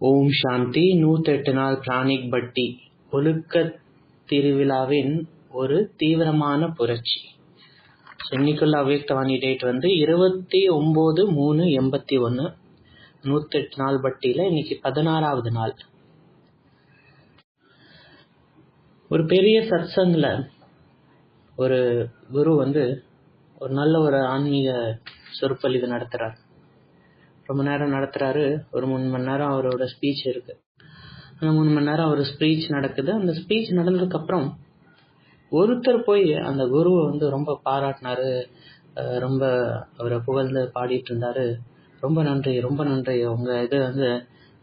ஓம் சாந்தி. நூத்தெட்டு நாள் பிராணிக் பட்டி. ஒழுக்க திருவிழாவின் ஒரு தீவிரமான புரட்சி. இன்னைக்குள்ள அவ்யக்தவாணி டேட் வந்து இருபத்தி ஒன்பது மூணு எண்பத்தி ஒன்று நூற்றெட்டு நாள் பட்டியில இன்னைக்கு பதினாறாவது நாள். ஒரு பெரிய சத்சங்கில் ஒரு குரு வந்து ஒரு நல்ல ஒரு ஆன்மீக சொற்பொழிவு நடத்துறார். ரொம்ப நேரம் நடத்துறாரு. ஒரு மூணு மணி நேரம் அவரோட ஸ்பீச் இருக்கு. அந்த மூணு மணி நேரம் அவர் ஸ்பீச் நடக்குது. அந்த ஸ்பீச் நடந்ததுக்கு அப்புறம் ஒருத்தர் போய் அந்த குருவை வந்து ரொம்ப பாராட்டினாரு. ரொம்ப அவரை புகழ்ந்து பாடிட்டு இருந்தாரு. ரொம்ப நன்றி ரொம்ப நன்றி. உங்க இது வந்து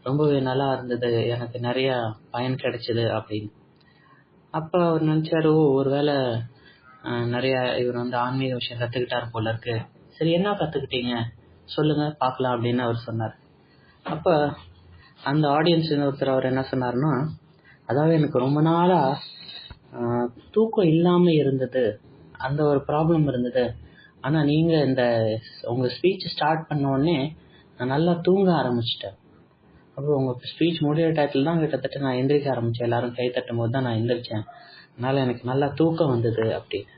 ரொம்பவே நல்லா இருந்தது. எனக்கு நிறைய பயன் கிடைச்சது அப்படின்னு. அப்ப அவர் நினைச்சாரு ஒரு ஒருவேளை நிறையா நிறைய இவர் வந்து ஆன்மீக விஷயம் கத்துக்கிட்டாரு போல இருக்கு. சரி என்ன கத்துக்கிட்டீங்க? சொல்லுங்க பார்க்கலாம் அப்படின்னு அவர் சொன்னார். அப்ப அந்த ஆடியன்ஸ் ஒருத்தர் அவர் என்ன சொன்னார்னா அதாவது எனக்கு ரொம்ப நாளா தூக்கம் இல்லாமல் இருந்தது அந்த ஒரு ப்ராப்ளம் இருந்தது. ஆனால் நீங்கள் இந்த உங்கள் ஸ்பீச் ஸ்டார்ட் பண்ண உடனே நான் நல்லா தூங்க ஆரம்பிச்சிட்டேன். அப்புறம் உங்கள் ஸ்பீச் முடிகிற டயத்தில் தான் கிட்டத்தட்ட நான் எந்திரிக்க ஆரம்பித்தேன் எல்லாரும் கை தட்டும் போது தான் நான் எந்திரிச்சேன். அதனால் எனக்கு நல்லா தூக்கம் வந்தது அப்படின்னு.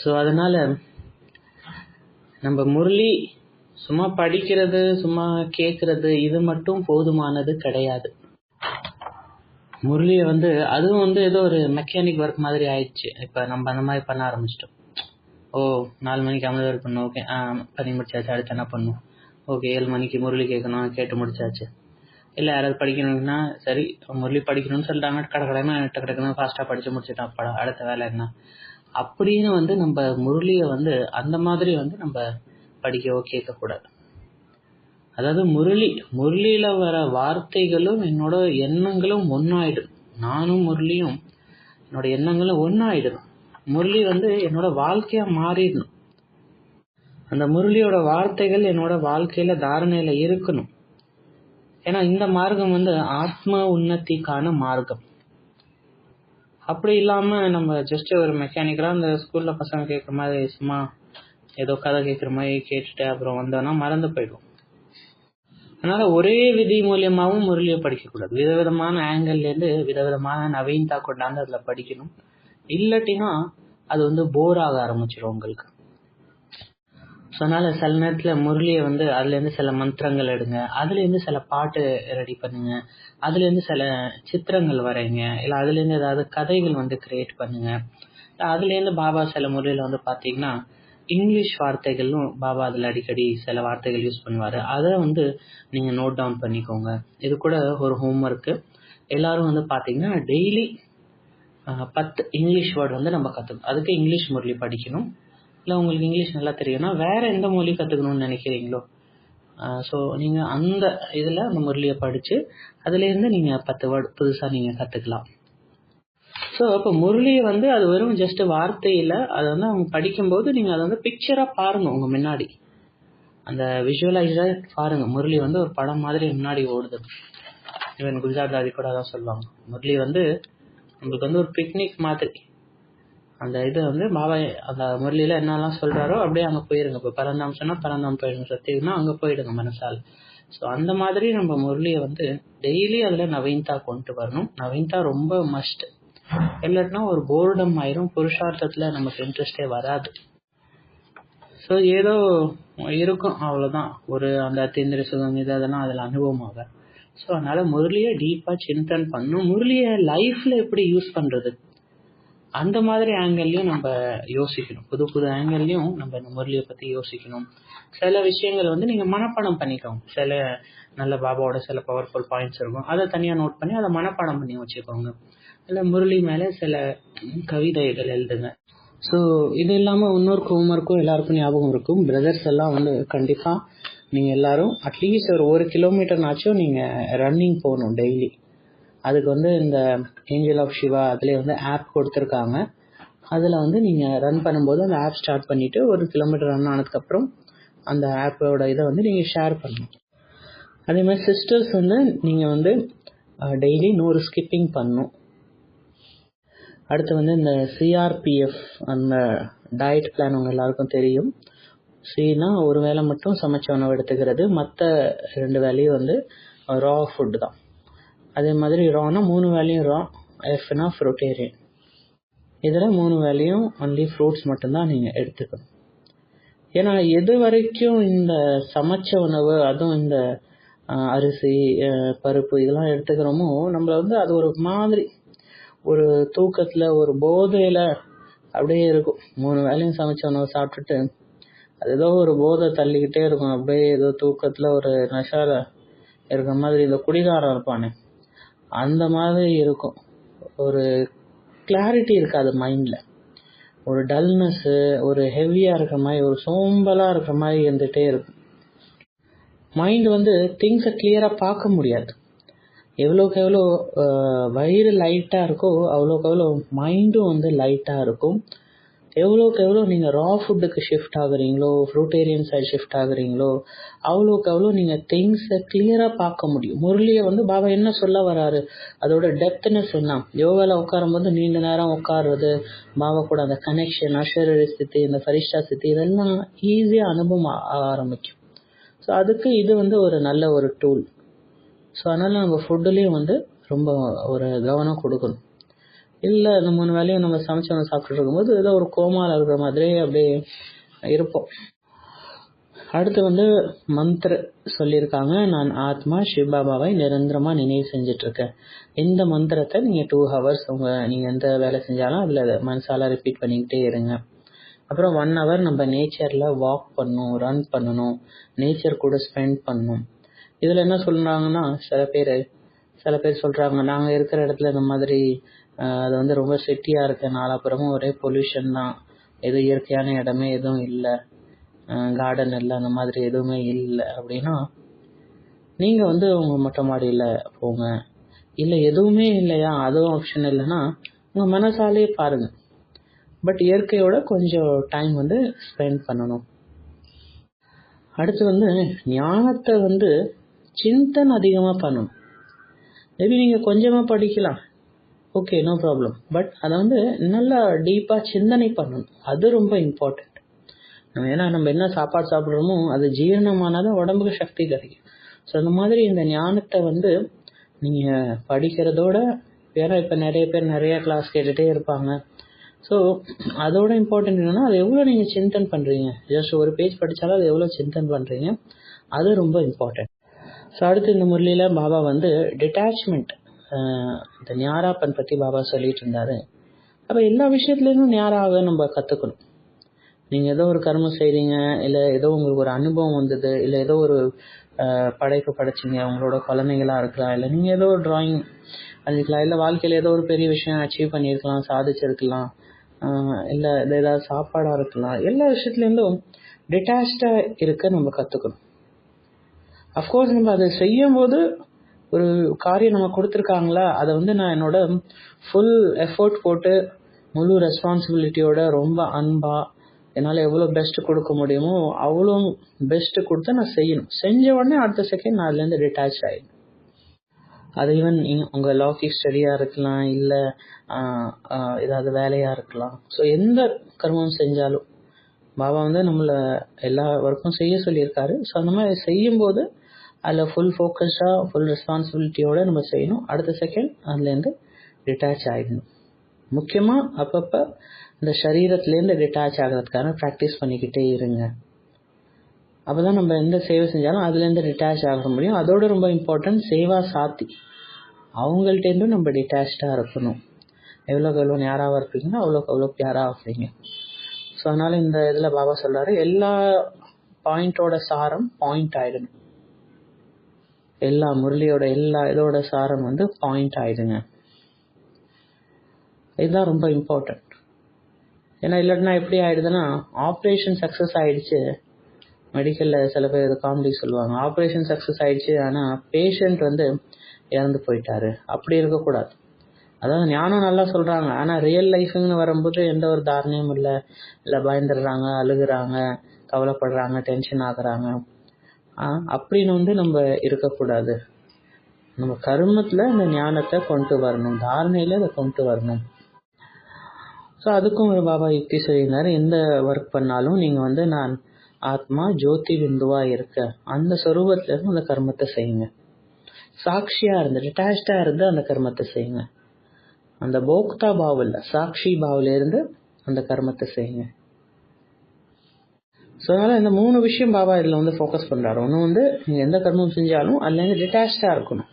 ஸோ அதனால் நம்ம முரளி சும்மா படிக்கிறது சும்மா கேட்கறது இது மட்டும் போதுமானது கிடையாது. முரளியை வந்து அதுவும் வந்து ஏதோ ஒரு மெக்கானிக் ஒர்க் மாதிரி ஆயிடுச்சு. இப்போ நம்ம அந்த மாதிரி பண்ண ஆரம்பிச்சிட்டோம். ஓ நாலு மணிக்கு அமிர்தர் பண்ணும். ஓகே ஆ பண்ணி முடிச்சாச்சு. அடுத்து என்ன பண்ணும் ஓகே ஏழு மணிக்கு முரளி கேட்கணும் கேட்டு முடிச்சாச்சு. இல்லை யாராவது படிக்கணும்னா சரி முரளி படிக்கணும்னு சொல்லிட்டாங்க. கடை கடைனா டக்கு டக்குன்னு ஃபாஸ்ட்டாக படித்து முடிச்சுட்டான். படம் அடுத்த வேலை என்ன? அப்படின்னு வந்து நம்ம முரளியை வந்து அந்த மாதிரி வந்து நம்ம படிக்கவோ கேட்கக்கூடாது. அதாவது முரளி முரளியில் வர வார்த்தைகளும் என்னோட எண்ணங்களும் ஒன்றாயிடும் நானும் முரளியும் என்னோட எண்ணங்களும் ஒன்றாயிடும் முரளி வந்து என்னோட வாழ்க்கையா மாறிடணும். அந்த முரளியோட வார்த்தைகள் என்னோட வாழ்க்கையில தாரணையில இருக்கணும். ஏன்னா இந்த மார்க்கம் வந்து ஆத்ம உன்னத்திக்கான மார்க்கம். அப்படி இல்லாம நம்ம ஜஸ்ட் ஒரு மெக்கானிக்கலா அந்த ஸ்கூல்ல பசங்க கேட்குற மாதிரி சும்மா ஏதோ கதை கேட்குற மாதிரி கேட்டுட்டு அப்புறம் வந்தோம்னா மறந்து போயிடும் அதனால ஒரே விதி மூலியமாகவும் முரளியை படிக்கக்கூடாது. விதவிதமான ஆங்கிள்லேருந்து விதவிதமான நவீனதா கொண்டாந்து அதில் படிக்கணும். இல்லாட்டினா அது வந்து போர் ஆக ஆரம்பிச்சிடும் உங்களுக்கு. ஸோ அதனால சில நேரத்தில் முரளியை வந்து அதுலேருந்து சில மந்திரங்கள் எடுங்க. அதுலேருந்து சில பாட்டு ரெடி பண்ணுங்க. அதுலேருந்து சில சித்திரங்கள் வரைங்க. இல்லை அதுலேருந்து ஏதாவது கதைகள் வந்து கிரியேட் பண்ணுங்க. அதுலேருந்து பாபா சில முறையில் வந்து பார்த்தீங்கன்னா இங்கிலீஷ் வார்த்தைகளும் பாபா அதில் அடிக்கடி சில வார்த்தைகள் யூஸ் பண்ணுவார். அதை வந்து நீங்கள் நோட் டவுன் பண்ணிக்கோங்க. இது கூட ஒரு ஹோம்ஒர்க் எல்லாரும் வந்து பார்த்திங்கன்னா டெய்லி பத்து இங்கிலீஷ் வேர்டு வந்து நம்ம கற்றுக்கணும் அதுக்கு இங்கிலீஷ் மொழி படிக்கணும். இல்லை உங்களுக்கு இங்கிலீஷ் நல்லா தெரியும்னா வேறு எந்த மொழி கற்றுக்கணும்னு நினைக்கிறீங்களோ? ஸோ நீங்கள் அந்த இதில் அந்த முரளியை படித்து அதுலேருந்து நீங்கள் பத்து வேர்டு புதுசாக நீங்கள் கற்றுக்கலாம் ஸோ அப்போ முரளியை வந்து அது வெறும் ஜஸ்ட் வார்த்தையில் அதை வந்து அவங்க படிக்கும்போது நீங்கள் அதை வந்து பிக்சராக பாருங்க உங்கள் முன்னாடி. அந்த விஷுவலைஸாக பாருங்க. முரளி வந்து ஒரு படம் மாதிரி முன்னாடி ஓடுது. ஈவன் குஜராத் தாதி கூட அதான் சொல்லுவாங்க. முரளி வந்து நம்மளுக்கு வந்து ஒரு பிக்னிக் மாதிரி. அந்த இது வந்து பாபா அந்த முரளியில் என்னெல்லாம் சொல்கிறாரோ அப்படியே அங்கே போயிருங்க. இப்போ பரந்தாம் சொன்னால் பரந்தாம் போயிடுங்க சத்தியம்னா அங்கே போயிடுங்க மனசால். ஸோ அந்த மாதிரி நம்ம முரளியை வந்து டெய்லி அதில் நவீன்தா கொண்டு வரணும். நவீன்தா ரொம்ப மஸ்ட் இல்லாட்டினா ஒரு போர்டம் ஆயிரும். புருஷார்த்தத்துல நமக்கு இன்ட்ரெஸ்டே வராது. ஸோ ஏதோ இருக்கும். அவ்வளவுதான். ஒரு அந்த அத்தீந்திர சுகம் இது அதெல்லாம் அதில் அனுபவமாக ஸோ அதனால முரளியை டீப்பாக சிந்தன் பண்ணும் முரளியை லைஃப்ல எப்படி யூஸ் பண்றது? அந்த மாதிரி ஆங்கிள்லயும் நம்ம யோசிக்கணும். புது புது ஆங்கிள்லயும் நம்ம இந்த முரளியை பத்தி யோசிக்கணும். சில விஷயங்கள் வந்து நீங்க மனப்பாடம் பண்ணிக்கோங்க. சில நல்ல பாபாவோட சில பவர்ஃபுல் பாயிண்ட்ஸ் இருக்கும். அதை தனியா நோட் பண்ணி அதை மனப்பாடம் பண்ணி வச்சுக்கோங்க. இல்ல முரளி மேல சில கவிதைகள் எழுதுங்க. ஸோ இது இல்லாம இன்னொரு ஹோம்ஒர்க்கும் எல்லாருக்கும் ஞாபகம் இருக்கும். பிரதர்ஸ் எல்லாம் வந்து கண்டிப்பா நீங்க எல்லாரும் அட்லீஸ்ட் ஒரு ஒரு கிலோமீட்டர்னாச்சும் நீங்க ரன்னிங் போகணும் டெய்லி அதுக்கு வந்து இந்த ஏஞ்சல் ஆஃப் சிவா அதுலேயே வந்து ஆப் கொடுத்துருக்காங்க. அதில் வந்து நீங்கள் ரன் பண்ணும்போது அந்த ஆப் ஸ்டார்ட் பண்ணிவிட்டு ஒரு கிலோமீட்டர் ரன் ஆனதுக்கப்புறம் அந்த ஆப்போட இதை வந்து நீங்கள் ஷேர் பண்ணணும். அதே மாதிரி சிஸ்டர்ஸ் வந்து நீங்கள் வந்து டெய்லி நூறு ஸ்கிப்பிங் பண்ணணும். அடுத்து வந்து இந்த சிஆர்பிஎஃப் அந்த டயட் பிளான் உங்கள் எல்லாருக்கும் தெரியும். சீனா ஒரு வேளை மட்டும் சமைச்ச உணவு எடுத்துக்கிறது. மற்ற ரெண்டு வேலையும் வந்து ரா ஃபுட் தான். அதே மாதிரி ரானா மூணு வேலையும் ரா எஃப்னா ஃப்ரூட்டேரியன் இதில் மூணு வேலையும் ஒன்லி ஃப்ரூட்ஸ் மட்டும்தான் நீங்கள் எடுத்துக்கணும். ஏன்னா எது வரைக்கும் இந்த சமைச்ச உணவு அதுவும் இந்த அரிசி பருப்பு இதெல்லாம் எடுத்துக்கிறோமோ நம்மளை வந்து அது ஒரு மாதிரி ஒரு தூக்கத்தில் ஒரு போதையில் அப்படியே இருக்கும். மூணு வேலையும் சமைச்ச சாப்பிட்டுட்டு அது ஏதோ ஒரு போதை தள்ளிக்கிட்டே இருக்கும். அப்படியே ஏதோ தூக்கத்தில் ஒரு நஷால இருக்கிற மாதிரி இந்த குடிகாரம் இருப்பானே அந்த மாதிரி இருக்கும். ஒரு கிளாரிட்டி இருக்காது மைண்டில் ஒரு டல்னஸ்ஸு ஒரு ஹெவியாக இருக்கிற மாதிரி ஒரு சோம்பலாக இருக்கிற மாதிரி இருந்துகிட்டே இருக்கும். மைண்ட் வந்து திங்ஸை கிளியராக பார்க்க முடியாது. எவ்வளோக்கு எவ்வளோ வயிறு லைட்டாக இருக்கோ அவ்வளோக்கு எவ்வளோ மைண்டும் வந்து லைட்டாக இருக்கும். எவ்வளோக்கு எவ்வளோ நீங்கள் ரா ஃபுட்டுக்கு ஷிஃப்ட் ஆகுறீங்களோ ஃப்ரூட்டேரியன் சைடு ஷிஃப்ட் ஆகுறீங்களோ அவ்வளோக்கு எவ்வளோ நீங்கள் திங்ஸை கிளியராக பார்க்க முடியும். முரளியை வந்து பாபா என்ன சொல்ல வராரு? அதோட டெப்த்னஸ் என்ன யோகாவில் உட்காரும்போது நீண்ட நேரம் உட்காருறது பாபா கூட அந்த கனெக்ஷன் அஷரரி ஸ்திதி இந்த ஃபரிஷ்டா ஸ்திதி இதெல்லாம் ஈஸியாக அனுபவம் ஆ- ஆரம்பிக்கும். ஸோ அதுக்கு இது வந்து ஒரு நல்ல ஒரு டூல் ஸோ அதனால் நம்ம ஃபுட்டுலேயும் வந்து ரொம்ப ஒரு கவனம் கொடுக்கணும். இல்லை இந்த மூணு வேலையும் நம்ம சமைச்சு வந்து சாப்பிட்டுட்டு இருக்கும்போது ஏதோ ஒரு கோமாவில் இருக்கிற மாதிரி அப்படியே இருப்போம். அடுத்து வந்து மந்த்ர சொல்லியிருக்காங்க. நான் ஆத்மா சிவபாபாவை நிரந்தரமா நினைவு செஞ்சுட்டு இருக்கேன் இந்த மந்திரத்தை நீங்க டூ ஹவர்ஸ் உங்க நீங்க எந்த வேலை செஞ்சாலும் அதுல மனசால ரிப்பீட் பண்ணிக்கிட்டே இருங்க. அப்புறம் ஒன் ஹவர் நம்ம நேச்சர்ல வாக் பண்ணணும் ரன் பண்ணணும். நேச்சர் கூட ஸ்பெண்ட் பண்ணணும். இதுல என்ன சொல்றாங்கன்னா சில பேர் சில பேர் சொல்றாங்க நாங்க இருக்கிற இடத்துல இந்த மாதிரி அது வந்து ரொம்ப சிட்டியாக இருக்கு நாலாப்புறமும் ஒரே பொல்யூஷன் தான். எதுவும் இயற்கையான இடமே எதுவும் இல்லை. கார்டன் இல்லை அந்த மாதிரி எதுவுமே இல்லை அப்படின்னா நீங்க வந்து உங்க மொட்டை மாடியில போங்க. இல்லை எதுவுமே இல்லையா? அதுவும் ஆப்ஷன் இல்லைன்னா உங்க மனசாலே பாருங்க. பட் இயற்கையோட கொஞ்சம் டைம் வந்து ஸ்பெண்ட் பண்ணணும். அடுத்து வந்து ஞானத்தை வந்து சிந்தன் அதிகமாக பண்ணணும். மேபி நீங்கள் கொஞ்சமாக படிக்கலாம். ஓகே நோ ப்ராப்ளம் பட் அதை வந்து நல்லா டீப்பாக சிந்தனை பண்ணணும். அது ரொம்ப இம்பார்ட்டன்ட் ஏன்னா நம்ம என்ன சாப்பாடு சாப்பிட்றோமோ அது ஜீரணமானாதான் உடம்புக்கு சக்தி கிடைக்கும். ஸோ அந்த மாதிரி இந்த ஞானத்தை வந்து நீங்கள் படிக்கிறதோட ஏன்னா இப்போ நிறைய பேர் நிறைய கிளாஸ் கேட்டுகிட்டே இருப்பாங்க. ஸோ அதோட இம்பார்ட்டன்ட் என்னன்னா அது எவ்வளோ நீங்கள் சிந்தன் பண்ணுறீங்க ஜஸ்ட் ஒரு பேஜ் படித்தாலும் அது எவ்வளோ சிந்தன் பண்ணுறீங்க அது ரொம்ப இம்பார்ட்டன்ட் ஸோ அடுத்து இந்த முரளியில் பாபா வந்து டிட்டாச்மெண்ட் இந்த ஞாராப்பன் பற்றி பாபா சொல்லிட்டு இருந்தார். அப்போ எல்லா விஷயத்துலேருந்தும் ஞாராக நம்ம கற்றுக்கணும் நீங்கள் ஏதோ ஒரு கர்மம் செய்கிறீங்க இல்லை ஏதோ உங்களுக்கு ஒரு அனுபவம் வந்தது இல்லை ஏதோ ஒரு படைப்பு படைச்சீங்க உங்களோட குழந்தைங்களா இருக்கலாம் இல்லை நீங்கள் ஏதோ ஒரு டிராயிங் வரைஞ்சிக்கலாம் இல்லை வாழ்க்கையில் ஏதோ ஒரு பெரிய விஷயம் அச்சீவ் பண்ணியிருக்கலாம் சாதிச்சிருக்கலாம் இல்லை ஏதாவது சாப்பாடாக இருக்கலாம் எல்லா விஷயத்துலேருந்தும் டிட்டாச்சாக இருக்க நம்ம கற்றுக்கணும் அஃப்கோர்ஸ் நம்ம அதை செய்யும் போது ஒரு காரியம் நம்ம கொடுத்துருக்காங்களா? அதை வந்து நான் என்னோட ஃபுல் எஃபோர்ட் போட்டு முழு ரெஸ்பான்சிபிலிட்டியோட ரொம்ப அன்பா என்னால் எவ்வளோ பெஸ்ட் கொடுக்க முடியுமோ அவ்வளோ பெஸ்ட் கொடுத்து நான் செய்யணும். செஞ்ச உடனே அடுத்த செகண்ட் நான் அதுலேருந்து டிட்டாச் ஆகிடும் அது ஈவன் உங்கள் லாக்கி ஸ்டடியாக இருக்கலாம் இல்லை ஏதாவது வேலையாக இருக்கலாம். ஸோ எந்த கர்மம் செஞ்சாலும் பாபா வந்து நம்மளை எல்லா ஒர்க்கும் செய்ய சொல்லியிருக்காரு. ஸோ அந்த மாதிரி செய்யும்போது அதில் ஃபுல் ஃபோக்கஸ்டாக ஃபுல் ரெஸ்பான்சிபிலிட்டியோடு நம்ம செய்யணும். அடுத்த செகண்ட் அதுலேருந்து டிட்டாச் ஆகிடணும் முக்கியமாக அப்பப்போ இந்த சரீரத்துலேருந்து டிட்டாச் ஆகிறதுக்கான ப்ராக்டிஸ் பண்ணிக்கிட்டே இருங்க. அப்போ தான் நம்ம எந்த சேவை செஞ்சாலும் அதுலேருந்து டிட்டாச் ஆக முடியும். அதோட ரொம்ப இம்பார்ட்டன்ட் சேவா சாத்தி. அவங்கள்ட்டேருந்தும் நம்ம டிட்டாச்சாக இருக்கணும். எவ்வளோக்கு எவ்வளோ நேராக இருப்பீங்களோ அவ்வளோக்கு அவ்வளோ பியாராக இருப்பீங்க. ஸோ அதனால் இந்த இதில் பாபா சொல்கிறாரு எல்லா பாயிண்டோட சாரம் பாயிண்ட் ஆகிடணும் எல்லா முரளியோட எல்லா இதோட சாரம் வந்து பாயிண்ட் ஆயிடுங்க. இதுதான் ரொம்ப இம்பார்ட்டன்ட் ஏன்னா இல்லாட்டினா எப்படி ஆயிடுதுன்னா ஆப்ரேஷன் சக்ஸஸ் ஆயிடுச்சு. மெடிக்கலில் சில பேர் காமெடி சொல்லுவாங்க. ஆப்ரேஷன் சக்ஸஸ் ஆயிடுச்சு ஆனால் பேஷண்ட் வந்து இறந்து போயிட்டாரு. அப்படி இருக்கக்கூடாது. அதாவது ஞானம் நல்லா சொல்கிறாங்க ஆனால் ரியல் லைஃப்னு வரும்போது எந்த ஒரு தாரணையும் இல்லை. இல்லை பயந்துடுறாங்க அழுகுறாங்க கவலைப்படுறாங்க டென்ஷன் ஆகுறாங்க. அப்படின்னு வந்து நம்ம இருக்கக்கூடாது. நம்ம கர்மத்தில் இந்த ஞானத்தை கொண்டு வரணும். தாரணையில் அதை கொண்டு வரணும். ஸோ அதுக்கும் ஒரு பாபா யுக்தி சொல்லியிருந்தாரு. எந்த ஒர்க் பண்ணாலும் நீங்கள் வந்து நான் ஆத்மா ஜோதி பிந்துவாக இருக்க. அந்த சொரூபத்தில் இருந்து அந்த கர்மத்தை செய்யுங்க. சாட்சியாக இருந்து டிட்டாச்சாக இருந்து அந்த கர்மத்தை செய்யுங்க. அந்த போக்தா பாவில் சாட்சி பாவிலிருந்து அந்த கர்மத்தை செய்யுங்க. ஸோ அதனால் இந்த மூணு விஷயம் பாபா இதில் வந்து ஃபோக்கஸ் பண்ணுறாரு ஒன்று வந்து நீங்கள் எந்த கர்மம் செஞ்சாலும் அதுலேருந்து டிட்டாச்சாக இருக்கணும்.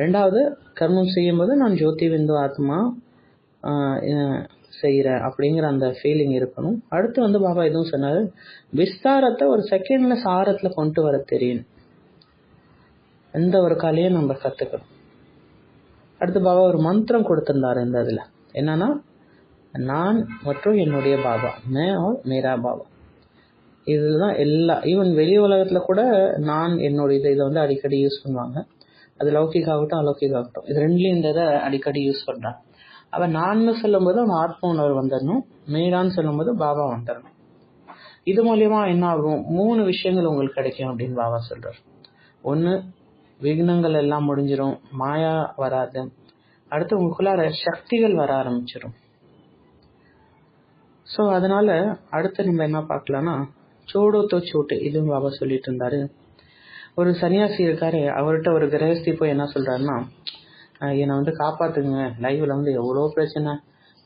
ரெண்டாவது கர்மம் செய்யும்போது நான் ஜோதி விந்து ஆத்மா செய்கிறேன் அப்படிங்கிற அந்த ஃபீலிங் இருக்கணும். அடுத்து வந்து பாபா எதுவும் சொன்னார்? விஸ்தாரத்தை ஒரு செகண்டில் சாரத்தில் கொண்டு வர தெரியும். எந்த ஒரு கலையும் நம்ம கற்றுக்கணும் அடுத்து பாபா ஒரு மந்திரம் கொடுத்துருந்தார் இந்த இதில். என்னன்னா நான் மற்றும் என்னுடைய பாபா மே ஆர் மேரா பாபா. இதுதான் எல்லா ஈவன் வெளி உலகத்தில் கூட நான் என்னோட இதை இதை வந்து அடிக்கடி யூஸ் பண்ணுவாங்க. அது லௌகிக் ஆகட்டும் அலௌகிக் ஆகட்டும் இது ரெண்டுலேயும் இந்த இதை அடிக்கடி யூஸ் பண்ணுறான் அவன் நான்னு சொல்லும்போது அவன் ஆத்ம உணர்வு வந்துடணும். மேடான்னு சொல்லும்போது பாபா வந்துடணும். இது மூலியமா என்ன ஆகும்? மூணு விஷயங்கள் உங்களுக்கு கிடைக்கும் அப்படின்னு பாபா சொல்றார். ஒன்று விக்னங்கள் எல்லாம் முடிஞ்சிடும் மாயா வராது. அடுத்து உங்களுக்குள்ளார சக்திகள் வர ஆரம்பிச்சிடும் ஸோ அதனால அடுத்து நம்ம என்ன பார்க்கலான்னா சோடோ தோ சோட்டு இதுவும் பாபா சொல்லிட்டு இருந்தாரு ஒரு சன்னியாசி இருக்காரு அவர்கிட்ட ஒரு கிரகஸ்தி போய் என்ன சொல்றாருன்னா என்னை வந்து காப்பாத்துங்க. லைவ்ல வந்து எவ்வளோ பிரச்சனை.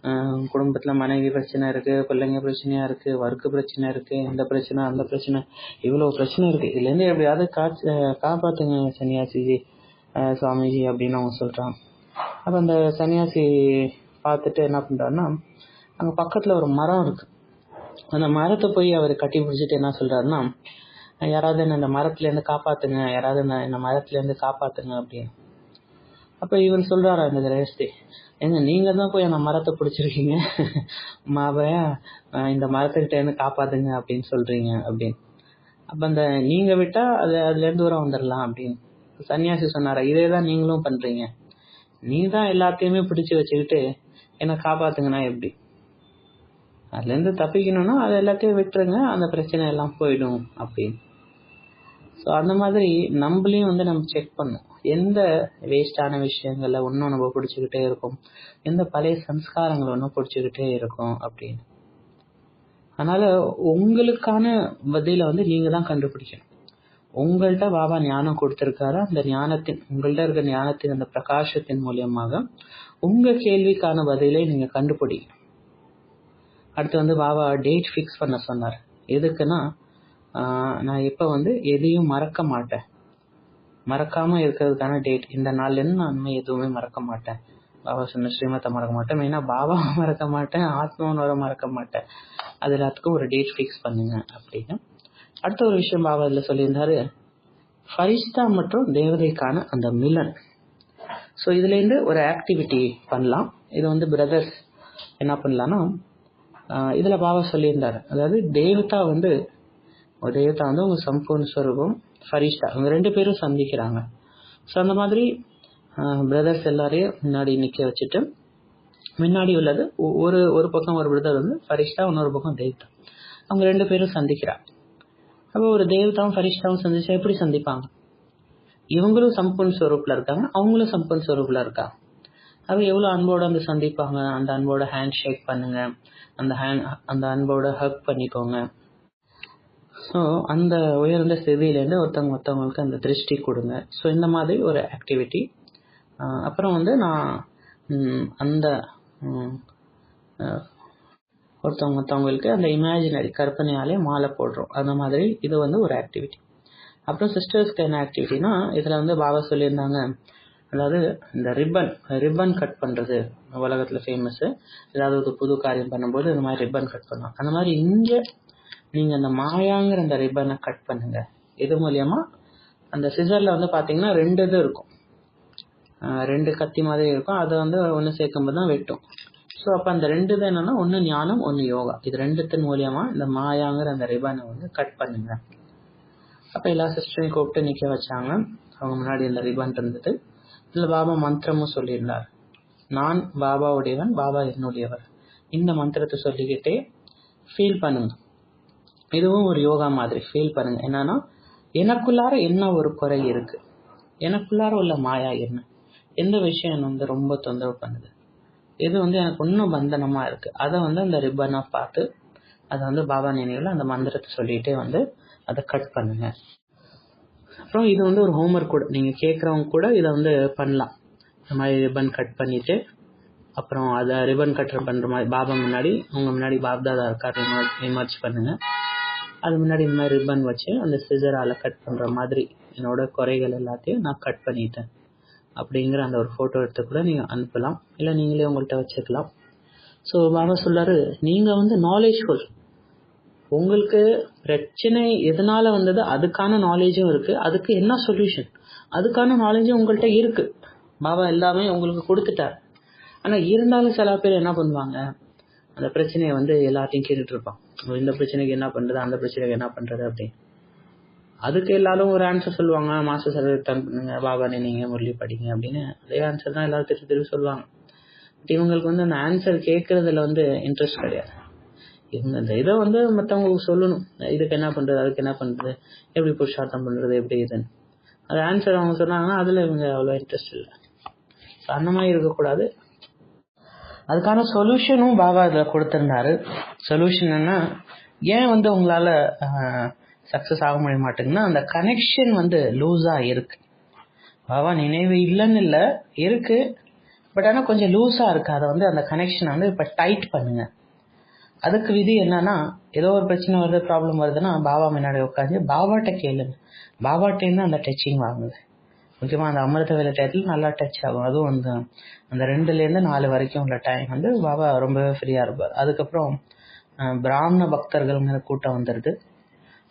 குடும்பத்தில் குடும்பத்துல மனைவி பிரச்சனை இருக்கு பிள்ளைங்க பிரச்சனையா இருக்கு ஒர்க்கு பிரச்சனை இருக்கு இந்த பிரச்சனை அந்த பிரச்சனை. இவ்வளவு பிரச்சனை இருக்கு. இதுல இருந்து எப்படியாவது காட்சி காப்பாற்றுங்க காப்பாத்துங்க சன்னியாசிஜி சுவாமிஜி அப்படின்னு அவங்க சொல்கிறான் அப்ப அந்த சன்னியாசி பார்த்துட்டு என்ன பண்றாருன்னா அங்க பக்கத்துல ஒரு மரம் இருக்கு. அந்த மரத்தை போய் அவர் கட்டி பிடிச்சிட்டு என்ன சொல்றாருன்னா யாராவது என்ன இந்த மரத்துல இருந்து காப்பாத்துங்க யாராவது என்ன இந்த மரத்துல இருந்து காப்பாத்துங்க அப்படின்னு. அப்ப இவர் சொல்றாரா இந்த கிரகஸ்தி ஏங்க நீங்க தான் போய் அந்த மரத்தை பிடிச்சிருக்கீங்க? மாபையா இந்த மரத்துக்கிட்ட இருந்து காப்பாத்துங்க அப்படின்னு சொல்றீங்க அப்படின்னு. அப்ப அந்த நீங்க விட்டா அது அதுல இருந்து தூரம் வந்துடலாம் அப்படின்னு. சன்னியாசி சொன்னாரா இதே தான் நீங்களும் பண்றீங்க. நீ தான் எல்லாத்தையுமே பிடிச்சு வச்சுக்கிட்டு என்ன காப்பாத்துங்கன்னா எப்படி. அதுலேருந்து தப்பிக்கணும்னா அது எல்லாத்தையும் விட்டுருங்க அந்த பிரச்சனை எல்லாம் போயிடும் அப்படின்னு. ஸோ அந்த மாதிரி நம்மளையும் வந்து நம்ம செக் பண்ணும். எந்த வேஸ்டான விஷயங்களை இன்னும் நம்ம பிடிச்சிக்கிட்டே இருக்கோம்? எந்த பழைய சம்ஸ்காரங்களை இன்னும் பிடிச்சிக்கிட்டே இருக்கோம் அப்படின்னு. அதனால் உங்களுக்கான பதில வந்து நீங்கள் தான் கண்டுபிடிக்கணும். உங்கள்கிட்ட பாபா ஞானம் கொடுத்துருக்காரு. அந்த ஞானத்தின் உங்கள்கிட்ட இருக்க ஞானத்தின் அந்த பிரகாசத்தின் மூலியமாக உங்கள் கேள்விக்கான பதிலை நீங்கள் கண்டுபிடிக்கணும். அடுத்து வந்து பாபா டேட் ஃபிக்ஸ் பண்ண சொன்னார். எதுக்குன்னா நான் இப்போ வந்து எதையும் மறக்க மாட்டேன். மறக்காமல் இருக்கிறதுக்கான டேட் இந்த நாள்லேருந்து நான் இனிமேல் எதுவுமே மறக்க மாட்டேன். பாபா சொன்ன ஸ்ரீமத்தை மறக்க மாட்டேன். மெயினா பாபாவை மறக்க மாட்டேன் ஆத்மவனோட மறக்க மாட்டேன். அது எல்லாத்துக்கும் ஒரு டேட் ஃபிக்ஸ் பண்ணுங்க அப்படின்னு. அடுத்த ஒரு விஷயம் பாபா இதில் சொல்லியிருந்தாரு. ஃபரிஷ்தா மற்றும் தேவதைக்கான அந்த மிலன் ஸோ இதுலேருந்து ஒரு ஆக்டிவிட்டி பண்ணலாம். இது வந்து பிரதர்ஸ் என்ன பண்ணலான்னா இதில் பாபா சொல்லியிருந்தார். அதாவது தேவதா வந்து தேவதா வந்து உங்கள் சம்பூர்ண ஸ்வரூபம் ஃபரிஷ்டா. அவங்க ரெண்டு பேரும் சந்திக்கிறாங்க. ஸோ அந்த மாதிரி பிரதர்ஸ் எல்லாரையும் முன்னாடி நிற்க வச்சுட்டு முன்னாடி உள்ளது ஒ- ஒரு ஒரு பக்கம் ஒரு பிரதர் வந்து ஃபரிஷ்டா இன்னொரு பக்கம் தேவதா. அவங்க ரெண்டு பேரும் சந்திக்கிறா அப்போ ஒரு தேவதாவும் ஃபரிஷ்டாவும் சந்திச்சா எப்படி சந்திப்பாங்க? இவங்களும் சம்பூர்ண ஸ்வரூப்பில் இருக்காங்க அவங்களும் சம்பூர்ண ஸ்வரூப்பில் இருக்காங்க. அவ எவ்வளவு அன்போட வந்து சந்திப்பாங்க அந்த அன்போட ஹேண்ட் ஷேக் பண்ணுங்க அந்த ஹேண்ட் அந்த அன்போட ஹக் பண்ணிக்கோங்க. ஸோ அந்த உயர்ந்த ஸ்திதியிலேருந்து ஒருத்தவங்க ஒருத்தவங்களுக்கு அந்த திருஷ்டி கொடுங்க. ஸோ இந்த மாதிரி ஒரு ஆக்டிவிட்டி அப்புறம் வந்து நான் அந்த ஒருத்தவங்க ஒருத்தவங்களுக்கு அந்த இமேஜினரி கற்பனையாலே மாலை போடுறோம். அந்த மாதிரி இது வந்து ஒரு ஆக்டிவிட்டி அப்புறம் சிஸ்டர்ஸ்க்கு என்ன ஆக்டிவிட்டினா இதில் வந்து பாபா சொல்லியிருந்தாங்க அதாவது இந்த ரிப்பன் ரிப்பன் கட் பண்ணுறது உலகத்தில் ஃபேமஸ்ஸு ஏதாவது ஒரு புது காரியம் பண்ணும்போது இந்த மாதிரி ரிப்பன் கட் பண்ணுவோம் அந்த மாதிரி இங்கே நீங்கள் அந்த மாயாங்கிற அந்த ரிப்பனை கட் பண்ணுங்கள் இது மூலயமா? அந்த சிசரில் வந்து பார்த்தீங்கன்னா ரெண்டு இது இருக்கும். ரெண்டு கத்தி மாதிரி இருக்கும். அதை வந்து ஒன்று சேர்க்கும்போது தான் வெட்டும். ஸோ அப்போ அந்த ரெண்டு இது என்னென்னா ஒன்று ஞானம் ஒன்று யோகா. இது ரெண்டுத்தின் மூலயமா இந்த மாயாங்கிற அந்த ரிபனை வந்து கட் பண்ணுங்க. அப்போ எல்லா சிஸ்டரையும் கூப்பிட்டு நிற்க வச்சாங்க. அவங்க முன்னாடி இந்த ரிபன் இருந்தது இதில் பாபா மந்திரமும் சொல்லியிருந்தார். நான் பாபாவுடையவன் பாபா என்னுடையவர். இந்த மந்திரத்தை சொல்லிக்கிட்டே ஃபீல் பண்ணுங்க. இதுவும் ஒரு யோகா மாதிரி ஃபீல் பண்ணுங்க. என்னன்னா எனக்குள்ளார என்ன ஒரு குறை இருக்கு? எனக்குள்ளார உள்ள மாயா என்ன? எந்த விஷயம் என்ன வந்து ரொம்ப தொந்தரவு பண்ணுது? எது வந்து எனக்கு இன்னும் பந்தனமா இருக்கு? அதை வந்து அந்த ரிப்பனை பார்த்து அதை வந்து பாபா நினைவில் அந்த மந்திரத்தை சொல்லிட்டே வந்து அதை கட் பண்ணுங்க. அப்புறம் இது வந்து ஒரு ஹோம்ஒர்க் கூட. நீங்கள் கேட்குறவங்க கூட இதை வந்து பண்ணலாம். இந்த மாதிரி ரிப்பன் கட் பண்ணிவிட்டு அப்புறம் அதை ரிப்பன் கட்டர் பண்ணுற மாதிரி பாபா முன்னாடி உங்கள் முன்னாடி பாப்தாதா இருக்கார் இமர்ஜ் பண்ணுங்கள் அது முன்னாடி இந்த மாதிரி ரிப்பன் வச்சு அந்த சிசரால் கட் பண்ணுற மாதிரி என்னோட குறைகள் எல்லாத்தையும் நான் கட் பண்ணிட்டேன். அப்படிங்கிற அந்த ஒரு ஃபோட்டோ எடுத்து கூட நீங்கள் அனுப்பலாம். இல்லை நீங்களே உங்கள்கிட்ட வச்சுக்கலாம். ஸோ பாபா சொல்லாரு நீங்கள் வந்து நாலேஜ்ஃபுல் உங்களுக்கு பிரச்சனை எதனால வந்தது? அதுக்கான நாலேஜும் இருக்குது அதுக்கு என்ன சொல்யூஷன் அதுக்கான நாலேஜும் உங்கள்கிட்ட இருக்குது பாபா எல்லாமே உங்களுக்கு கொடுத்துட்டார். ஆனால் இருந்தாலும் சில பேர் என்ன பண்ணுவாங்க? அந்த பிரச்சனையை வந்து எல்லாத்தையும் கேட்டுட்டு இருப்பான் இந்த பிரச்சனைக்கு என்ன பண்ணுறது அந்த பிரச்சனைக்கு என்ன பண்ணுறது அப்படின்னு. அதுக்கு எல்லாரும் ஒரு ஆன்சர் சொல்லுவாங்க. மாஸ்டர் சதவீதம் பண்ணுங்க. பாபா நீங்க முரளி படிங்க அப்படின்னு. அதே ஆன்சர் தான் எல்லாரும் திருப்பி திருப்பி சொல்லுவாங்க. பட் இவங்களுக்கு வந்து அந்த ஆன்சர் கேட்கறதுல வந்து இன்ட்ரெஸ்ட் கிடையாது. இந்த இதை வந்து மற்றவங்களுக்கு சொல்லணும். இதுக்கு என்ன பண்றது அதுக்கு என்ன பண்றது எப்படி புருஷார்த்தம் பண்றது எப்படி இதுன்னு. அது ஆன்சர் அவங்க சொன்னாங்கன்னா அதுல இவங்க அவ்வளோ இன்ட்ரெஸ்ட் இல்லை. அந்த மாதிரி இருக்கக்கூடாது. அதுக்கான சொல்யூஷனும் பாபா இதில் கொடுத்துருந்தாரு. சொல்யூஷன் என்ன ஏன் வந்து உங்களால சக்ஸஸ் ஆக முடிய மாட்டேங்குன்னா அந்த கனெக்ஷன் வந்து லூஸாக இருக்கு. பாபா நினைவு இல்லைன்னு இல்லை இருக்கு. பட் ஆனால் கொஞ்சம் லூஸாக இருக்கு. அதை வந்து அந்த கனெக்ஷனை வந்து இப்போ டைட் பண்ணுங்க. அதுக்கு விதி என்னன்னா ஏதோ ஒரு பிரச்சனை வருது ப்ராப்ளம் வருதுன்னா பாபா முன்னாடி உட்காந்து பாபாட்ட கேளுங்க. பாபாட்டேருந்து அந்த டச்சிங் வாங்குங்க. முக்கியமாக அந்த அமிர்த வேலை டயத்தில் நல்லா டச் ஆகும். அதுவும் வந்து அந்த ரெண்டுலேருந்து நாலு வரைக்கும் உள்ள டைம் வந்து பாபா ரொம்பவே ஃப்ரீயாக இருப்பார். அதுக்கப்புறம் பிராமண பக்தர்கள்ங்கிற கூட்டம் வந்துடுது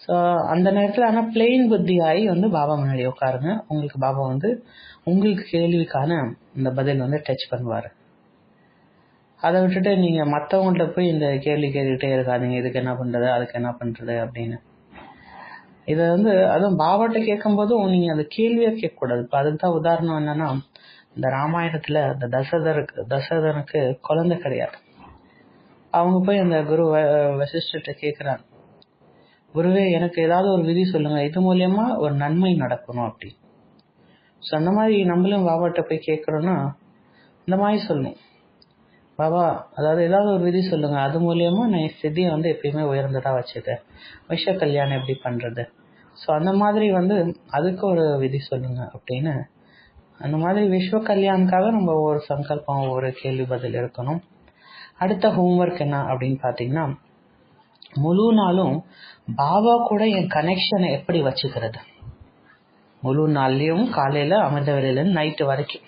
ஸோ அந்த நேரத்தில் ஆனால் பிளெயின் புத்தி ஆகி வந்து பாபா முன்னாடி உட்காருங்க. உங்களுக்கு பாபா வந்து உங்களுக்கு கேள்விக்கான இந்த பதில் வந்து டச் பண்ணுவார். அதை விட்டுட்டு நீங்கள் மற்றவங்கள்ட்ட போய் இந்த கேள்வி கேட்டுக்கிட்டே இருக்காதீங்க. இதுக்கு என்ன பண்ணுறது அதுக்கு என்ன பண்ணுறது அப்படின்னு. இதை வந்து அதுவும் பாபாட்ட கேட்கும்போதும் நீங்கள் அந்த கேள்வியாக கேட்கக்கூடாது. இப்போ அதுக்கு தான் உதாரணம் என்னன்னா இந்த ராமாயணத்தில் அந்த தசரதருக்கு தசரதனுக்கு குழந்தை கிடையாது. அவங்க போய் அந்த குரு வசிஷ்டர்கிட்ட கேட்குறாங்க. குருவே எனக்கு ஏதாவது ஒரு விதி சொல்லுங்க. இது மூலியமா ஒரு நன்மை நடக்கணும் அப்படி ஸோ அந்த மாதிரி நம்மளும் பாபாட்ட போய் கேட்குறோன்னா இந்த மாதிரி சொல்லணும் பாபா அதாவது ஏதாவது ஒரு விதி சொல்லுங்க. அது மூலியமா நான் என் ஸ்திதியை வந்து எப்பயுமே உயர்ந்ததா வச்சுட்டேன் விஷ கல்யாணம் எப்படி பண்றது? ஸோ அந்த மாதிரி வந்து அதுக்கு ஒரு விதி சொல்லுங்க அப்படின்னு. அந்த மாதிரி விஸ்வ கல்யாணுக்காக நம்ம ஒவ்வொரு சங்கல்பம் ஒவ்வொரு கேள்வி பதில் இருக்கணும். அடுத்த ஹோம்ஒர்க் என்ன அப்படின்னு பார்த்தீங்கன்னா முழு நாளும் பாபா கூட என் கனெக்ஷனை எப்படி வச்சுக்கிறது? முழு நாள்லேயும் காலையில் அமிர்த வேலையிலேருந்து நைட்டு வரைக்கும்.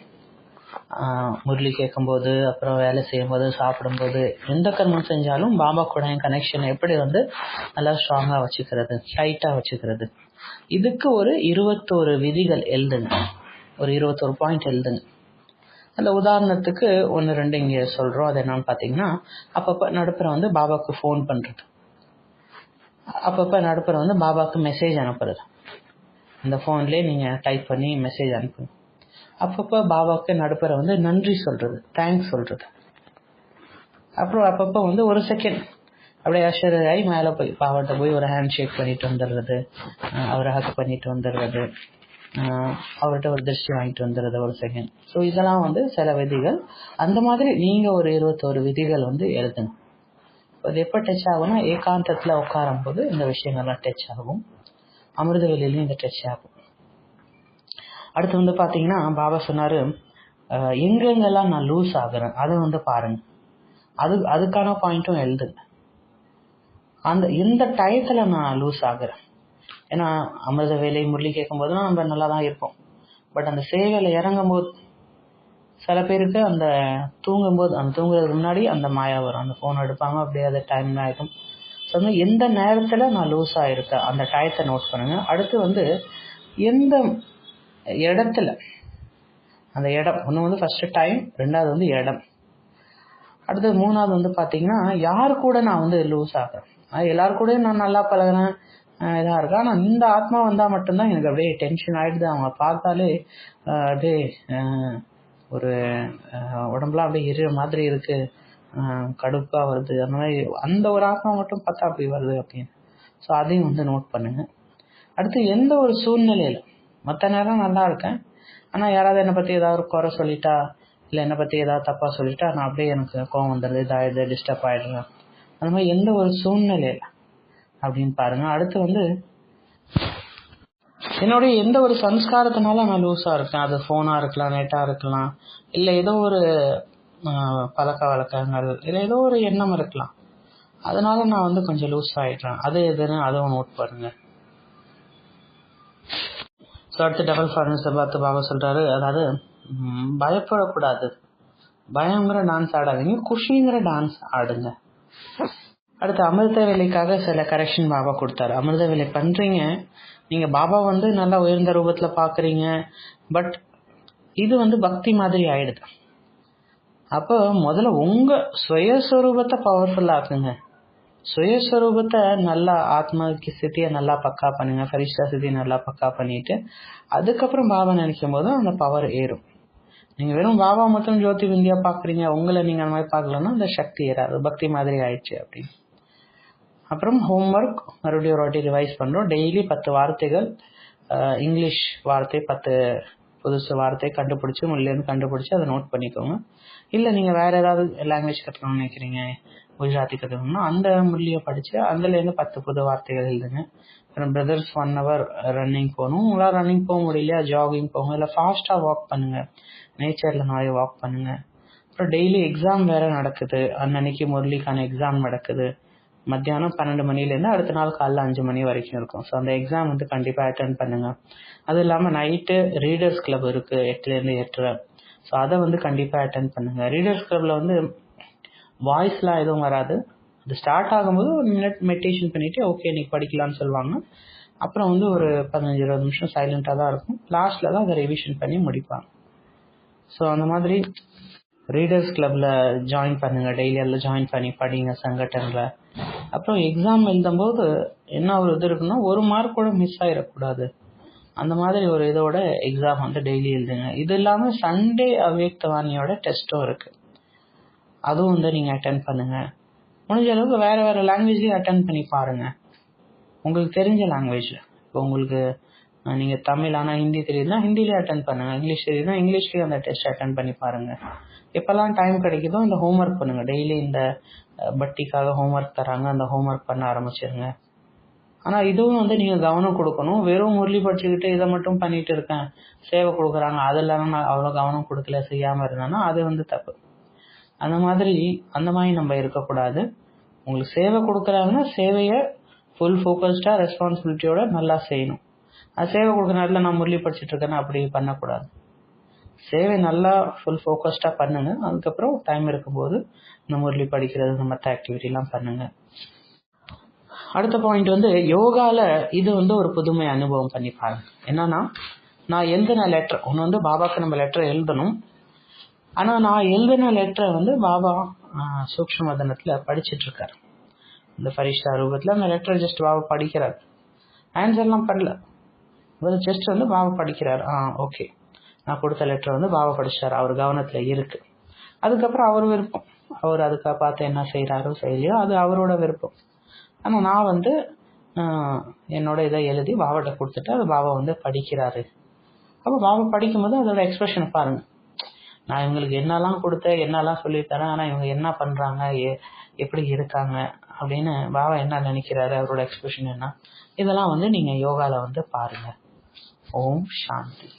முரளி கேட்கும்போது அப்புறம் வேலை செய்யும்போது சாப்பிடும்போது எந்த கர்மம் செஞ்சாலும் பாபா கூட என் கனெக்ஷன் எப்படி வந்து நல்லா ஸ்ட்ராங்காக வச்சுக்கிறது ஹைட்டாக வச்சுக்கிறது. இதுக்கு ஒரு இருபத்தோரு விதிகள் எழுதுங்க. ஒரு இருபத்தோரு பாயிண்ட் எழுதுங்க. அந்த உதாரணத்துக்கு ஒன்று ரெண்டு இங்கே சொல்கிறோம் அது என்னன்னு பார்த்தீங்கன்னா அப்பப்போ நடுப்புற வந்து பாபாவுக்கு ஃபோன் பண்ணுறது அப்பப்போ நடுப்புற வந்து பாபாவுக்கு மெசேஜ் அனுப்புறது. இந்த ஃபோன்லேயே நீங்கள் டைப் பண்ணி மெசேஜ் அனுப்புங்க. அப்பப்போ பாபாவுக்கு நடுப்புற வந்து நன்றி சொல்கிறது தேங்க்ஸ் சொல்கிறது அப்புறம் அப்பப்போ வந்து ஒரு செகண்ட் அப்படியே ஆகி மேலே போய் பாவாட்ட போய் ஒரு ஹேண்ட் ஷேக் பண்ணிட்டு வந்துடுறது அவரை ஹக் பண்ணிட்டு வந்துடுறது அவர்கிட்ட ஒரு திருஷ்டி வாங்கிட்டு வந்துடுறது ஒரு செகண்ட் ஸோ இதெல்லாம் வந்து சில விதிகள். அந்த மாதிரி நீங்கள் ஒரு இருபத்தோரு விதிகள் வந்து எழுதுங்க. அது எப்போ டச் ஆகும்னா ஏகாந்தத்தில் உட்காரும் போது இந்த விஷயங்கள்லாம் டச் ஆகும். அமிர்த வெளியிலையும் இந்த டச் ஆகும். அடுத்து வந்து பார்த்தீங்கன்னா பாபா சொன்னார் எங்கெங்கெல்லாம் நான் லூஸ் ஆகுறேன் அதை வந்து பாருங்க. அது அதுக்கான பாயிண்ட்டும் எழுதுங்க அந்த எந்த டயத்தில் நான் லூஸ் ஆகுறேன். ஏன்னா அமிர்த வேலை முரளி கேட்கும் போதுலாம் நம்ம நல்லா தான் இருப்போம். பட் அந்த சேவையில் இறங்கும் போது சில பேருக்கு அந்த தூங்கும்போது அந்த தூங்குறதுக்கு முன்னாடி அந்த மாயா வரும். அந்த ஃபோன் எடுப்பாங்க அப்படியே அது டைம் ஆகிடும் ஸோ வந்து எந்த நேரத்தில் நான் லூஸ் ஆகிருக்கேன் அந்த டயத்தை நோட் பண்ணுங்க. அடுத்து வந்து எந்த இடத்துல. அந்த இடம். ஒன்று வந்து ஃபஸ்ட்டு டைம் ரெண்டாவது வந்து இடம். அடுத்தது மூணாவது வந்து பார்த்தீங்கன்னா யார் கூட நான் வந்து லூஸ் ஆகிறேன் எல்லார் கூடயும் நான் நல்லா பழகிறேன் இதாக இருக்கேன் ஆனால் இந்த ஆத்மா வந்தால் மட்டும்தான் எனக்கு அப்படியே டென்ஷன் ஆகிடுது அவங்க பார்த்தாலே அப்படியே ஒரு உடம்புலாம் அப்படியே எரிய மாதிரி இருக்கு. கடுப்பாக வருது. அந்த மாதிரி அந்த ஒரு ஆத்மா மட்டும் பார்த்தா அப்படி வருது அப்படின்னு. ஸோ அதையும் வந்து நோட் பண்ணுங்க. அடுத்து எந்த ஒரு சூழ்நிலையில் மற்ற நேரம் நல்லா இருக்கேன். ஆனால் யாராவது என்னை பற்றி ஏதாவது ஒரு குறை சொல்லிட்டா இல்லை என்னை பற்றி ஏதாவது தப்பாக சொல்லிட்டா நான் அப்படியே எனக்கு கோவம் வந்துடுது இதாகிடுது டிஸ்டர்ப் ஆகிடுறேன் அந்த மாதிரி எந்த ஒரு சூழ்நிலையில் அப்படின்னு பாருங்கள் அடுத்து வந்து என்னுடைய எந்த ஒரு சம்ஸ்காரத்தினால நான் லூஸாக இருக்கேன். அது ஃபோனாக இருக்கலாம் நெட்டாக இருக்கலாம் இல்லை ஏதோ ஒரு பழக்க வழக்கங்கள் இல்லை ஏதோ ஒரு எண்ணம் இருக்கலாம். அதனால நான் வந்து கொஞ்சம் லூஸ் ஆகிடுறேன் அது எதுன்னு அதுவும் நோட் பண்ணுங்கள் ஸோ அடுத்து டபுள் ஃபார்னஸை பார்த்து பாபா சொல்கிறாரு அதாவது பயப்படக்கூடாது. பயங்கிற டான்ஸ் ஆடாதீங்க. குஷிங்கிற டான்ஸ் ஆடுங்க. அடுத்து அமிர்த வேலைக்காக சில கரெக்ஷன் பாபா கொடுத்தாரு. அமிர்த வேலை பண்ணுறீங்க நீங்கள் பாபா வந்து நல்லா உயர்ந்த ரூபத்தில் பார்க்குறீங்க பட் இது வந்து பக்தி மாதிரி ஆயிடுது. அப்போ முதல்ல உங்கள் சுயஸ்வரூபத்தை பவர்ஃபுல்லாக்குங்க சுயஸ்வரூபத்தை நல்லா ஆத்மா ஸ்தித்தியை நல்லா பக்கா பண்ணுங்க ஃபரிஷ்டா ஸ்திதியை நல்லா பக்கா பண்ணிட்டு அதுக்கப்புறம் பாபா நினைக்கும் போது அந்த பவர் ஏறும். நீங்க வெறும் பாபா மட்டும் ஜோதி விந்தியா பாக்குறீங்க உங்களை நீங்க அந்த மாதிரி பார்க்கலன்னா அந்த சக்தி ஏறாது பக்தி மாதிரி ஆயிடுச்சு அப்படின்னு. அப்புறம் ஹோம்ஒர்க் மறுபடியும் ஒரு வாட்டி ரிவைஸ் பண்றோம். டெய்லி பத்து வார்த்தைகள் இங்கிலீஷ் வார்த்தை பத்து புதுசு வார்த்தை கண்டுபிடிச்சி மொழிலேருந்து கண்டுபிடிச்சி அதை நோட் பண்ணிக்கோங்க. இல்லை நீங்கள் வேற ஏதாவது லாங்குவேஜ் கற்றுக்கணும்னு நினைக்கிறீங்க குஜராத்தி கற்றுக்கணும்னா அந்த மொழியை படித்து அதுலேருந்து பத்து புது வார்த்தைகள் எழுதுங்க. அப்புறம் பிரதர்ஸ் ஒன் ஹவர் ரன்னிங் போகணும். உங்களால் ரன்னிங் போக முடியலையா? ஜாகிங் போங்க. இல்லை ஃபாஸ்ட்டாக வாக் பண்ணுங்க. நேச்சரில் நிறைய வாக் பண்ணுங்க. அப்புறம் டெய்லி எக்ஸாம் வேற நடக்குது. அன்னன்னைக்கு முரளிக்கான எக்ஸாம் நடக்குது. மத்தியானம் பன்னெண்டு மணிலேருந்து அடுத்த நாள் காலைல அஞ்சு மணி வரைக்கும் இருக்கும். ஸோ அந்த எக்ஸாம் வந்து கண்டிப்பாக அட்டன் பண்ணுங்க. அது இல்லாமல் நைட்டு ரீடர்ஸ் கிளப் இருக்குது எட்டுலேருந்து எட்டரை. ஸோ அதை வந்து கண்டிப்பாக அட்டன் பண்ணுங்க. ரீடர்ஸ் கிளப்பில் வந்து வாய்ஸ்லாம் எதுவும் வராது. அது ஸ்டார்ட் ஆகும்போது ஒரு மினிட் மெடிடேஷன் பண்ணிவிட்டு ஓகே இன்னைக்கு படிக்கலாம்னு சொல்லுவாங்க. அப்புறம் வந்து ஒரு பதினஞ்சு இருபது நிமிஷம் சைலண்ட்டாக தான் இருக்கும். லாஸ்ட்டில் தான் அதை ரிவிஷன் பண்ணி முடிப்பாங்க. ஸோ அந்த மாதிரி ரீடர்ஸ் கிளப்பில் ஜாயின் பண்ணுங்கள் டெய்லி அதில் ஜாயின் பண்ணி படிங்க சங்கட்டனில் அப்புறம் எக்ஸாம் எழுதும்போது என்ன ஒரு இது இருக்குன்னா ஒரு மார்க் கூட மிஸ் ஆகிடக்கூடாது அந்த மாதிரி ஒரு இதோட எக்ஸாம் வந்து டெய்லி எழுதுங்க. இது இல்லாமல் சண்டே அவ்யக்தவாணியோட டெஸ்ட்டும் இருக்குது அதுவும் வந்து நீங்கள் அட்டன் பண்ணுங்கள் முடிஞ்ச அளவுக்கு வேறு வேறு லாங்குவேஜ்லேயும் அட்டன் பண்ணி பாருங்கள் உங்களுக்கு தெரிஞ்ச லாங்குவேஜ் இப்போ உங்களுக்கு நீங்கள் தமிழ் ஆனால் ஹிந்தி தெரியுதுன்னா ஹிந்திலே அட்டன் பண்ணுங்கள் இங்கிலீஷ் தெரியுதுன்னா இங்கிலீஷ்லேயும் அந்த டெஸ்ட் அட்டன் பண்ணி பாருங்கள் எப்போல்லாம் டைம் கிடைக்குதோ இந்த ஹோம்ஒர்க் பண்ணுங்கள் டெய்லி இந்த பட்டிக்காக ஹோம்ஒர்க் தராங்க. அந்த ஹோம்ஒர்க் பண்ண ஆரம்பிச்சிருங்க. ஆனால் இதுவும் வந்து நீங்கள் கவனம் கொடுக்கணும். வெறும் முரளி படிச்சுக்கிட்டு இதை மட்டும் பண்ணிட்டு இருக்கேன். சேவை கொடுக்குறாங்க. அதெல்லாம் நான் அவ்வளோ கவனம் கொடுக்கல. செய்யாமல் இருந்தேன்னா அது வந்து தப்பு. அந்த மாதிரி அந்த மாதிரி நம்ம இருக்கக்கூடாது. உங்களுக்கு சேவை கொடுக்குறாங்கன்னா சேவையை ஃபுல் ஃபோக்கஸ்டாக ரெஸ்பான்சிபிலிட்டியோட நல்லா செய்யணும். அது சேவை கொடுக்குற நேரத்தில் நான் முரளி படிச்சுட்டு இருக்கேன்னா அப்படி பண்ணக்கூடாது. சேவை நல்லா ஃபுல் ஃபோக்கஸ்டாக பண்ணுங்க. அதுக்கப்புறம் டைம் இருக்கும்போது இந்த முரளி படிக்கிறது இந்த மற்ற ஆக்டிவிட்டிலாம் பண்ணுங்க. அடுத்த பாயிண்ட் வந்து யோகாவில் இது வந்து ஒரு புதுமை அனுபவம் பண்ணி பாருங்க. என்னன்னா நான் எழுதின லெட்டர் ஒன்று வந்து பாபாக்கு நம்ம லெட்டர் எழுதணும். ஆனால் நான் எழுதின லெட்டரை வந்து பாபா சூக்ஷ்மதனத்தில் படிச்சுட்டு இருக்காரு இந்த பரிஷ்டா ரூபத்தில் அந்த லெட்டரை ஜஸ்ட் பாபா படிக்கிறார். ஆன்சர்லாம் பண்ணல. ஜஸ்ட் வந்து பாபா படிக்கிறார். ஆ ஓகே நான் கொடுத்த லெட்டர் வந்து பாபா படிச்சார். அவர் கவனத்தில் இருக்கு. அதுக்கப்புறம் அவர் விருப்பம். அவர் அதுக்காக பார்த்து என்ன செய்கிறாரோ செய்யலையோ அது அவரோட விருப்பம். ஆனால் நான் வந்து என்னோட இதை எழுதி பாபாட்ட கொடுத்துட்டு அது பாபா வந்து படிக்கிறாரு. அப்போ பாபா படிக்கும்போது அதோட எக்ஸ்பிரஷனை பாருங்க. நான் இவங்களுக்கு என்னெல்லாம் கொடுத்தேன் என்னெல்லாம் சொல்லித்தரேன் ஆனால் இவங்க என்ன பண்ணுறாங்க எப்படி இருக்காங்க அப்படின்னு பாபா என்ன நினைக்கிறாரு அவரோட எக்ஸ்பிரஷன் என்ன? இதெல்லாம் வந்து நீங்கள் யோகாவில் வந்து பாருங்கள் ஓம் சாந்தி.